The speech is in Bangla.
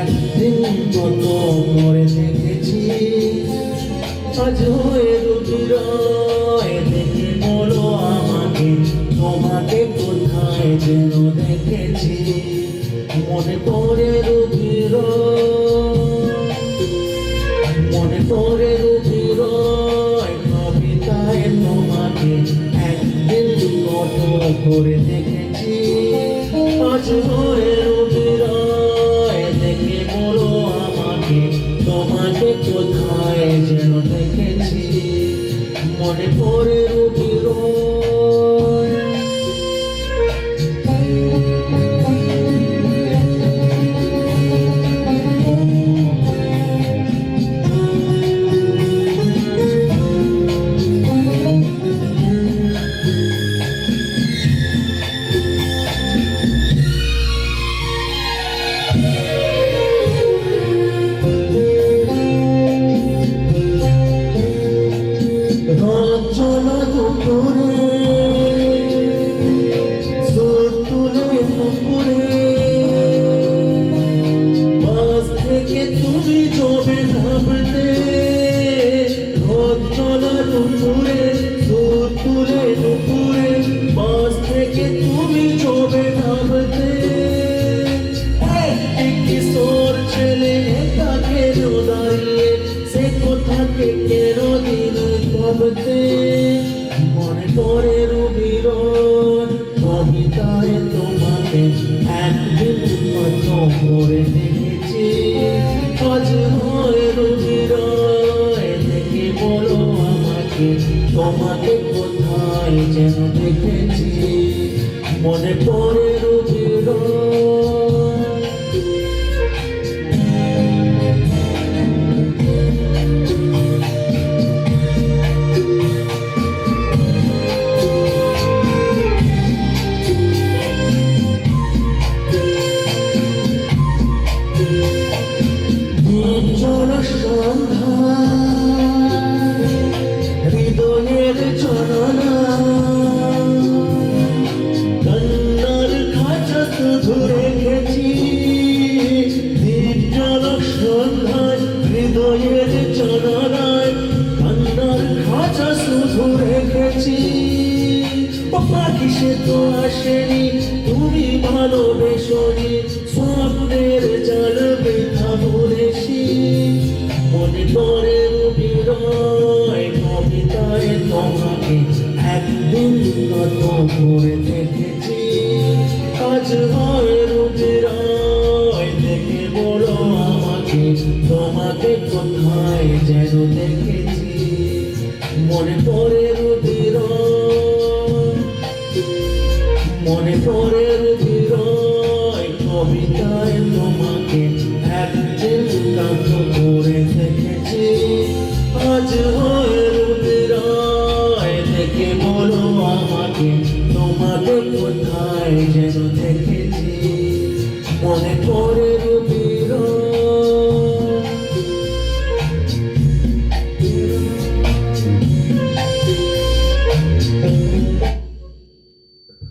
একদিন কত মরে দেখেছি। আমাকে, তোমাকে কোথায় যেন দেখেছি। মনে পড়ে রুটির মনে পড়ে রুটির কবিতায় তোমাকে একদিন কত করে দেখেছি। অজয় সে কোথাকে কেন দিন ভাবতে মনে পড়ে রুবির কবিতায় তোমাকে একদিন কত করে দেখেছি। আজ হয় রুবির দেখে বলো আমাকে, তোমাকে কোথায় যেন দেখেছি। মনে পড়ে সে তো আসেনি, তুমি ভালোবেসনি স্বপ্নের জল বৃথা বলেছি মনে পড়ে বিরয় কবিতায় তোমাকে একদিন কত করে দেখেছি। আজ হয় রুবিরয় দেখে বলো আমাকে, তোমাকে কোথায় যেন দেখেছি। মনে পড়ে মনে পড়ে বিরয় কবিতায় তোমাকে একদিন কান্ত করে দেখেছি। আজ হয়ে বিরয় দেখে বলো আমাকে, তোমাকে কোথায় যেন দেখেছি। মনে পড়ে